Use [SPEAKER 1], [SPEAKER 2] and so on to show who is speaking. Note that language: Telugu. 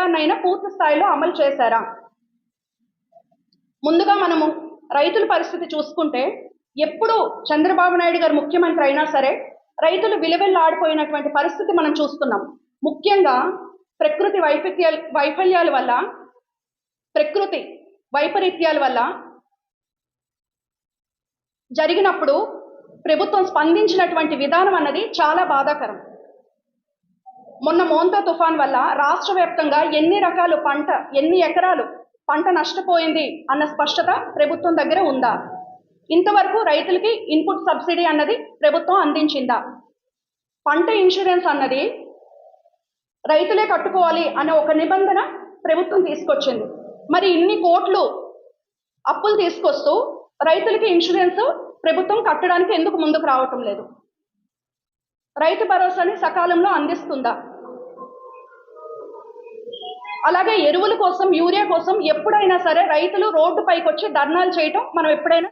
[SPEAKER 1] పథకాన్నైనా పూర్తి స్థాయిలో అమలు చేశారా? ముందుగా మనము రైతుల పరిస్థితి చూసుకుంటే ఎప్పుడు చంద్రబాబు నాయుడు గారు ముఖ్యమంత్రి అయినా సరే రైతులు విలువెల్లాడిపోయినటువంటి పరిస్థితి మనం చూస్తున్నాం. ముఖ్యంగా ప్రకృతి వైఫల్యాల వైఫల్యాల వల్ల ప్రకృతి వైపరీత్యాల వల్ల జరిగినప్పుడు ప్రభుత్వం స్పందించినటువంటి విధానం అన్నది చాలా బాధాకరం. మొన్న మోంతా తుఫాన్ వల్ల రాష్ట్ర వ్యాప్తంగా ఎన్ని రకాలు పంట ఎన్ని ఎకరాలు పంట నష్టపోయింది అన్న స్పష్టత ప్రభుత్వం దగ్గర ఉందా? ఇంతవరకు రైతులకి ఇన్పుట్ సబ్సిడీ అన్నది ప్రభుత్వం అందించిందా? పంట ఇన్సూరెన్స్ అన్నది రైతులే కట్టుకోవాలి అనే ఒక నిబంధన ప్రభుత్వం తీసుకొచ్చింది. మరి ఇన్ని కోట్లు అప్పులు తీసుకొస్తూ రైతులకి ఇన్సూరెన్స్ ప్రభుత్వం కట్టడానికి ఎందుకు ముందుకు రావటం లేదు? రైతు భరోసాని సకాలంలో అందిస్తుందా? అలాగే ఎరువుల కోసం యూరియా కోసం ఎప్పుడైనా సరే రైతులు రోడ్డు పైకి వచ్చి ధర్నాలు చేయటం మనం ఎప్పుడైనా